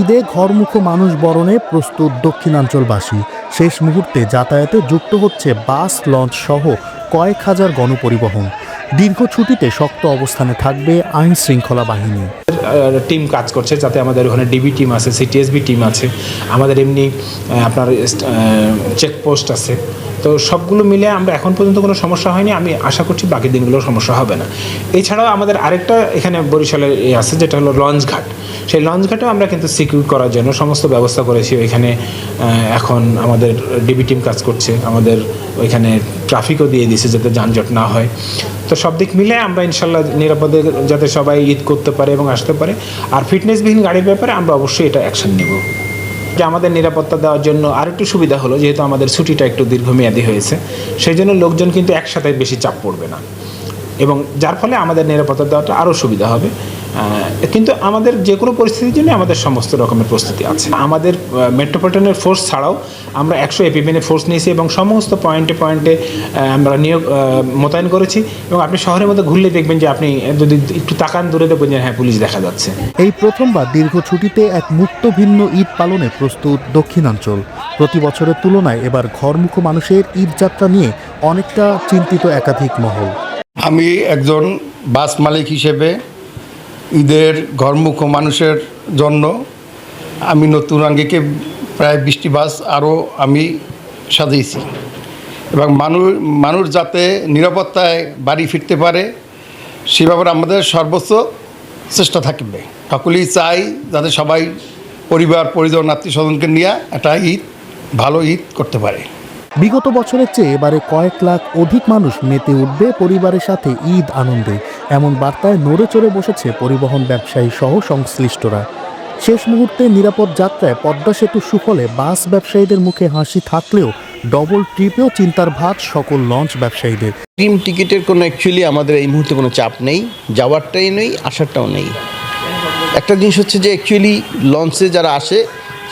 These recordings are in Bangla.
ঈদে ঘরমুখো মানুষ বরণে প্রস্তুত দক্ষিণাঞ্চলবাসী। শেষ মুহূর্তে যাতায়াতে যুক্ত হচ্ছে বাস, লঞ্চ সহ কয়েক হাজার গণপরিবহন। দীর্ঘ ছুটিতে শক্ত অবস্থানে থাকবে আইন শৃঙ্খলা বাহিনী। টিম কাজ করছে যাতে আমাদের ওখানে ডিবি টিম আছে, সিটিএসবি টিম আছে। আমাদের এমনি আপনার চেকপোস্ট আছে। তো সবগুলো মিলে আমরা এখন পর্যন্ত কোনো সমস্যা হয়নি। আমি আশা করছি বাকি দিনগুলো সমস্যা হবে না। এছাড়াও আমাদের আরেকটা এখানে বরিশালের এ আছে, যেটা হলো লঞ্চ ঘাট। সেই লঞ্চ ঘাটেও আমরা কিন্তু সিকিউর করার জন্য সমস্ত ব্যবস্থা করেছি। ওইখানে এখন আমাদের ডিবি টিম কাজ করছে। আমাদের ওইখানে ট্রাফিকও দিয়ে দিয়েছে যাতে যানজট না হয়। তো সব দিক মিলে আমরা ইনশাল্লাহ নিরাপদে যাতে সবাই ঈদ করতে পারে এবং আসতে পারে। আর ফিটনেসবিহীন গাড়ির ব্যাপারে আমরা অবশ্যই এটা অ্যাকশন নেব। যে আমাদের নিরাপত্তা দেওয়ার জন্য আরেকটু সুবিধা হলো, যেহেতু আমাদের ছুটিটা একটু দীর্ঘমেয়াদী হয়েছে সেই জন্য লোকজন কিন্তু একসাথে বেশি চাপ পড়বে না। এবং যার ফলে আমাদের নিরাপত্তা দেওয়াটা আরও সুবিধা হবে। কিন্তু আমাদের যে কোনো পরিস্থিতির জন্য আমাদের সমস্ত রকমের প্রস্তুতি আছে। আমাদের মেট্রোপলিটনের ফোর্স ছাড়াও আমরা একশো এপিপিএনের ফোর্স নিয়েছি এবং সমস্ত পয়েন্টে পয়েন্টে আমরা নিয়োগ মোতায়েন করেছি এবং আপনি শহরের মধ্যে ঘুরলে দেখবেন যে আপনি যদি একটু তাকান দূরে দেখবেন যে হ্যাঁ পুলিশ দেখা যাচ্ছে। এই প্রথমবার দীর্ঘ ছুটিতে এক মুক্ত ভিন্ন ঈদ পালনে প্রস্তুত দক্ষিণাঞ্চল। প্রতি বছরের তুলনায় এবার ঘরমুখো মানুষের ঈদ যাত্রা নিয়ে অনেকটা চিন্তিত একাধিক মহল। আমি একজন বাস মালিক হিসেবে ঈদের ঘরমুখ মানুষের জন্য আমি নতুন আঙ্গিকে প্রায় বিশটি বাস আরও আমি সাজিয়েছি। এবং মানুষ মানুষ যাতে নিরাপত্তায় বাড়ি ফিরতে পারে, সে ব্যাপারে আমাদের সর্বোচ্চ চেষ্টা থাকবে। সকলেই চাই যাতে সবাই পরিবার, পরিজন, আত্মীয় স্বজনকে নিয়ে একটা ঈদ, ভালো ঈদ করতে পারে। বিগত বছরের চেয়ে এবারে কয়েক লাখ অধিক মানুষ মেতে উঠবে পরিবারের সাথে ঈদ আনন্দে। এমন বার্তায় নড়ে চড়ে বসেছে পরিবহন ব্যবসায়ী সহ সংশ্লিষ্টরা। শেষ মুহূর্তে নিরাপদ যাত্রায় পদ্মা সেতু সুফলে বাস ব্যবসায়ীদের মুখে হাসি থাকলেও ডবল ট্রিপেও চিন্তার ভাত সকল লঞ্চ ব্যবসায়ীদের। ট্রিম টিকিটের কোনো অ্যাকচুয়ালি আমাদের এই মুহূর্তে কোনো চাপ নেই, যাওয়ারটাই নেই, আসারটাও নেই। একটা জিনিস হচ্ছে যে অ্যাকচুয়ালি লঞ্চে যারা আসে,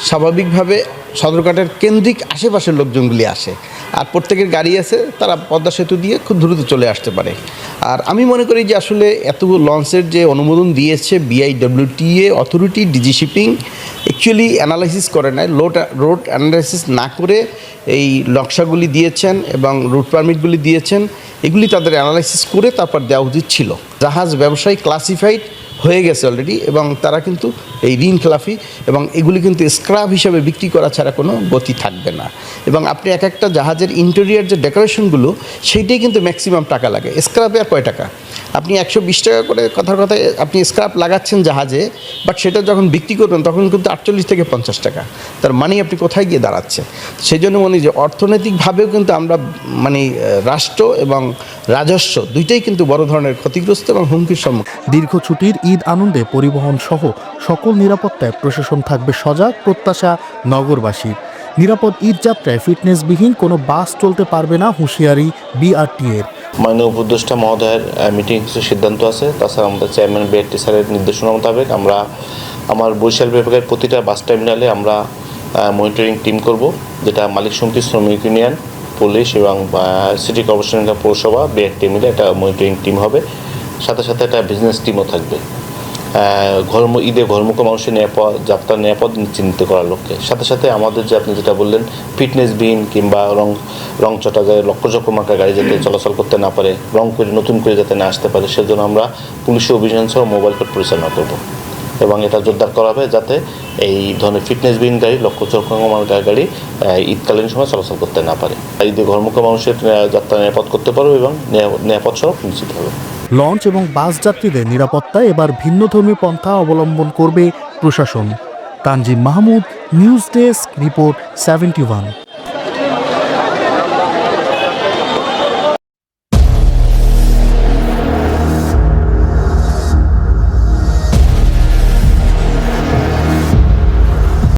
স্বাভাবিকভাবে সদরঘাটের কেন্দ্রিক আশেপাশের লোকজনগুলি আসে। আর প্রত্যেকের গাড়ি আছে, তারা পদ্মা সেতু দিয়ে খুব দ্রুত চলে আসতে পারে। আর আমি মনে করি যে আসলে এতগুলো লঞ্চের যে অনুমোদন দিয়েছে BIWTA authority, DG shipping actually analysis করে নাই। লোড রোড অ্যানালাইসিস না করে এই নকশাগুলি দিয়েছেন এবং রুট পারমিটগুলি দিয়েছেন, এগুলি তাদের অ্যানালাইসিস করে তারপর দেওয়া উচিত ছিল। জাহাজ ব্যবসায়ী ক্লাসিফাইড হয়ে গেছে অলরেডি এবং তারা কিন্তু এই ঋণ খেলাফি এবং এগুলি কিন্তু স্ক্রাব হিসাবে বিক্রি করা ছাড়া কোনো গতি থাকবে না। এবং আপনি এক একটা জাহাজের ইন্টেরিয়ার যে ডেকোরেশনগুলো সেইটাই কিন্তু ম্যাক্সিমাম টাকা লাগে। স্ক্রাবে আর কয় টাকা? আপনি একশো বিশ টাকা করে কথার কথায় আপনি স্ক্রাপ লাগাচ্ছেন জাহাজে বাট সেটা যখন বিক্রি করবেন তখন কিন্তু আটচল্লিশ থেকে পঞ্চাশ টাকা। তার মানে আপনি কোথায় গিয়ে দাঁড়াচ্ছে সেই জন্য মনে যে অর্থনৈতিকভাবেও কিন্তু আমরা মানে রাষ্ট্র এবং রাজস্ব দুইটাই কিন্তু বড় ধরনের ক্ষতিগ্রস্ত এবং হুমকির সম্মুখীন। দীর্ঘ ছুটির ঈদ আনন্দে পরিবহন সহ সকল নিরাপত্তায় প্রশাসন থাকবে সজাগ, প্রত্যাশা নগরবাসীর নিরাপদ ঈদ যাত্রায় ফিটনেসবিহীন কোনো বাস চলতে পারবে না হুঁশিয়ারি বিআরটি এর মাননীয় উপদেষ্টা মহোদয়ের মিটিং কিছু সিদ্ধান্ত আছে। তাছাড়া আমাদের চেয়ারম্যান বিআরটি স্যারের নির্দেশনা মোতাবেক আমরা আমার বরিশাল বিভাগের প্রতিটা বাস টার্মিনালে আমরা মনিটরিং টিম করব, যেটা মালিক সমিতি, শ্রমিক ইউনিয়ন, পুলিশ এবং সিটি কর্পোরেশন পৌরসভা বিআরটি মিলে একটা মনিটরিং টিম হবে। সাথে সাথে একটা বিজনেস টিমও থাকবে। ঘর্ম, ঈদে ঘরমুখ মানুষের নিরাপদ, যাত্রার নিরাপদ চিহ্নিত করার লক্ষ্যে। সাথে সাথে আমাদের যে আপনি যেটা বললেন ফিটনেস ফিটনেসবিহীন কিংবা রং রং চটা যায় লক্ষ চক্র মার্কা গাড়ি যাতে চলাচল করতে না পারে, রং করে, নতুন করে যাতে না আসতে পারে, সেজন্য আমরা পুলিশি অভিযান সহ মোবাইল কোর্ট পরিচালনা করব। এবং এটা জোরদার করা হবে যাতে এই ধরনের ফিটনেস ফিটনেসবিহীন গাড়ি লক্ষ চক্র মার্কা গাড়ি ঈদকালীন সময় চলাচল করতে না পারে। ঈদে ঘরমুখ মানুষের যাত্রা নিরাপদ করতে পারবে এবং নিরাপদ- সড়ক নিশ্চিত হবে। লঞ্চ এবং বাস যাত্রীদের নিরাপত্তায় এবার ভিন্নধর্মী পন্থা অবলম্বন করবে প্রশাসন। Tanzim Mahmud, news desk, report seventy one.